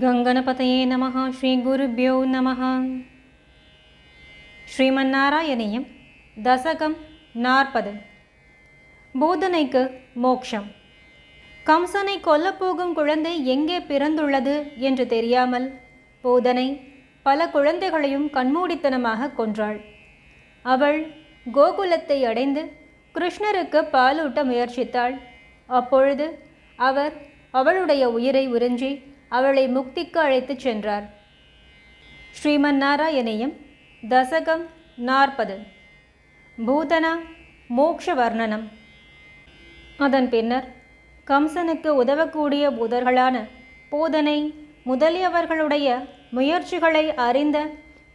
கங்கணபதையே நமகா ஸ்ரீ குருபியோ நம ஸ்ரீமன்னாராயணியம் தசகம் நாற்பது. பூதனைக்கு மோக்ஷம். கம்சனை கொல்லப்போகும் குழந்தை எங்கே பிறந்துள்ளது என்று தெரியாமல் பூதனை பல குழந்தைகளையும் கண்மூடித்தனமாக கொன்றாள். அவள் கோகுலத்தை அடைந்து கிருஷ்ணருக்கு பாலூட்ட முயற்சித்தாள். அப்பொழுது அவர் அவளுடைய உயிரை உறிஞ்சி அவளை முக்திக்கு அழைத்துச் சென்றார். ஸ்ரீமன்னாராயணியம் தசகம் நாற்பது. பூதனா மோக்ஷ வர்ணனம் அதன் பின்னர் கம்சனுக்கு உதவக்கூடிய பூதர்களான பூதனை முதலியவர்களுடைய முயற்சிகளை அறிந்த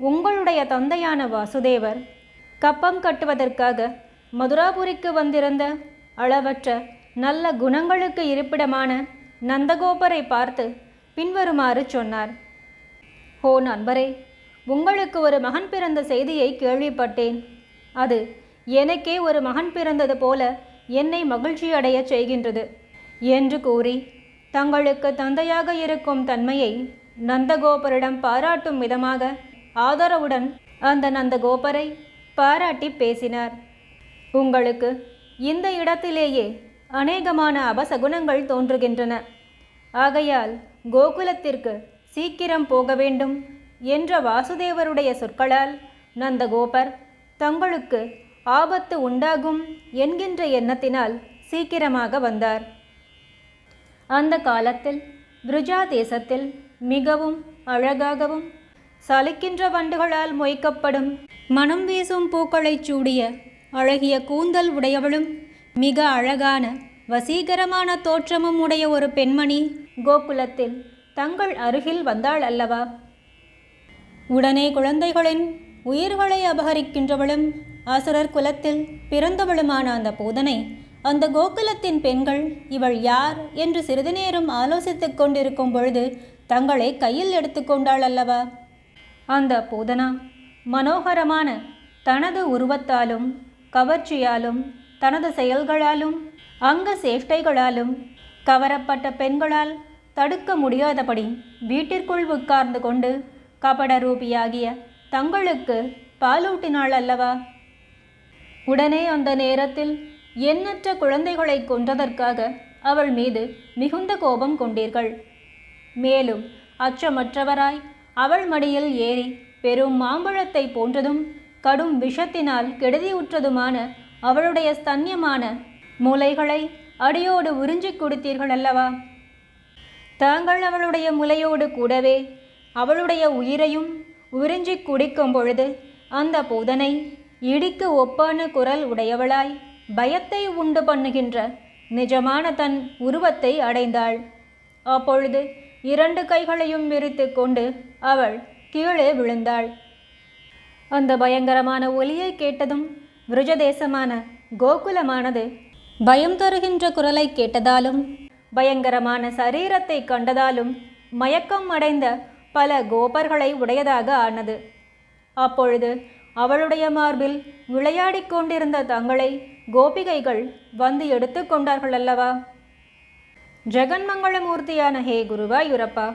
உங்களுடைய தந்தையான வாசுதேவர் கப்பம் கட்டுவதற்காக மதுராபுரிக்கு வந்திருந்த அளவற்ற நல்ல குணங்களுக்கு இருப்பிடமான நந்தகோபரை பார்த்து பின்வருமாறு சொன்னார். ஓ நண்பரே உங்களுக்கு ஒரு மகன் பிறந்த செய்தியை கேள்விப்பட்டேன். அது எனக்கே ஒரு மகன் பிறந்தது போல என்னை மகிழ்ச்சியடையச் செய்கின்றது என்று கூறி தங்களுக்கு தந்தையாக இருக்கும் தன்மையை நந்தகோபரிடம் பாராட்டும் விதமாக ஆதரவுடன் அந்த நந்தகோபரை பாராட்டி பேசினார். உங்களுக்கு இந்த இடத்திலேயே அநேகமான அபசகுணங்கள் தோன்றுகின்றன. ஆகையால் கோகுலத்திற்கு சீக்கிரம் போக வேண்டும் என்ற வாசுதேவருடைய சொற்களால் நந்தகோபர் தங்களுக்கு ஆபத்து உண்டாகும் என்கின்ற எண்ணத்தினால் சீக்கிரமாக வந்தார். அந்த காலத்தில் விருஜா தேசத்தில் மிகவும் அழகாகவும் சலிக்கின்ற வண்டுகளால் மொய்க்கப்படும் மனம் வீசும் பூக்களைச் சூடிய அழகிய கூந்தல் உடையவளும் மிக அழகான வசீகரமான தோற்றமும் உடைய ஒரு பெண்மணி கோகுலத்தில் தங்கள் அருகில் வந்தாள் அல்லவா? உடனே குழந்தைகளின் உயிர்களை அபகரிக்கின்றவளும் அசுரர் குலத்தில் பிறந்தவளுமான அந்த பூதனை அந்த கோகுலத்தின் பெண்கள் இவள் யார் என்று சிறிது நேரம் ஆலோசித்துக் கொண்டிருக்கும் பொழுது தங்களை கையில் எடுத்துக்கொண்டாள் அல்லவா? அந்த பூதனா மனோகரமான தனது உருவத்தாலும் கவர்ச்சியாலும் தனது செயல்களாலும் அங்க சேஷ்டைகளாலும் கவரப்பட்ட பெண்களால் தடுக்க முடியாதபடி வீட்டிற்குள் உட்கார்ந்து கொண்டு கபட ரூபியாகிய தங்களுக்கு பாலூட்டினாள் அல்லவா? உடனே அந்த நேரத்தில் எண்ணற்ற குழந்தைகளை கொன்றதற்காக அவள் மீது மிகுந்த கோபம் கொண்டீர்கள். மேலும் அச்சமற்றவராய் அவள் மடியில் ஏறி பெரும் மாம்பழத்தை போன்றதும் கடும் விஷத்தினால் கெடுதியுற்றதுமான அவளுடைய ஸ்தன்யமான முலைகளை அடியோடு உறிஞ்சிக் கொடுத்தீர்கள் அல்லவா தாங்கள் அவளுடைய முலையோடு கூடவே அவளுடைய உயிரையும் உறிஞ்சிக் குடிக்கும் பொழுது அந்த பூதனை இடிக்கு ஒப்பான குரல் உடையவளாய் பயத்தை உண்டு பண்ணுகின்ற நிஜமான தன் உருவத்தை அடைந்தாள். அப்பொழுது இரண்டு கைகளையும் விரித்து கொண்டு அவள் கீழே விழுந்தாள். அந்த பயங்கரமான ஒலியை கேட்டதும் விருஜதேசமான கோகுலமானது பயம் தருகின்ற குரலை கேட்டதாலும் பயங்கரமான சரீரத்தை கண்டதாலும் மயக்கம் அடைந்த பல கோபர்களை உடையதாக ஆனது. அப்பொழுது அவளுடைய மார்பில் விளையாடிக் கொண்டிருந்த தங்களை கோபிகைகள் வந்து எடுத்துக்கொண்டார்கள் அல்லவா? ஜெகன்மங்களமூர்த்தியான ஹே குருவாயூரப்பா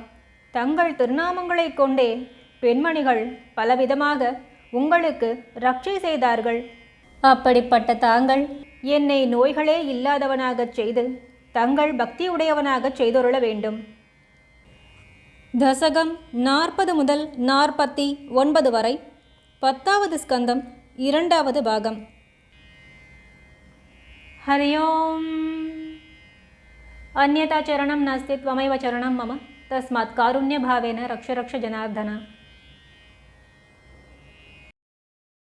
தங்கள் திருநாமங்களைக் கொண்டே பெண்மணிகள் பலவிதமாக உங்களுக்கு ரட்சை செய்தார்கள். அப்படிப்பட்ட தாங்கள் என்னை நோய்களே இல்லாதவனாகச் செய்து தங்கள் பக்தியுடையவனாகச் செய்தொருள வேண்டும் தசகம் நாற்பது முதல் நாற்பத்தி ஒன்பது வரை பத்தாவது ஸ்கந்தம் இரண்டாவது பாகம் हरि ओम् अन्यथा चरणं नास्ति त्वमेव चरणं मम तस्मात् कारुण्यभावेन रक्ष रक्ष जनार्दन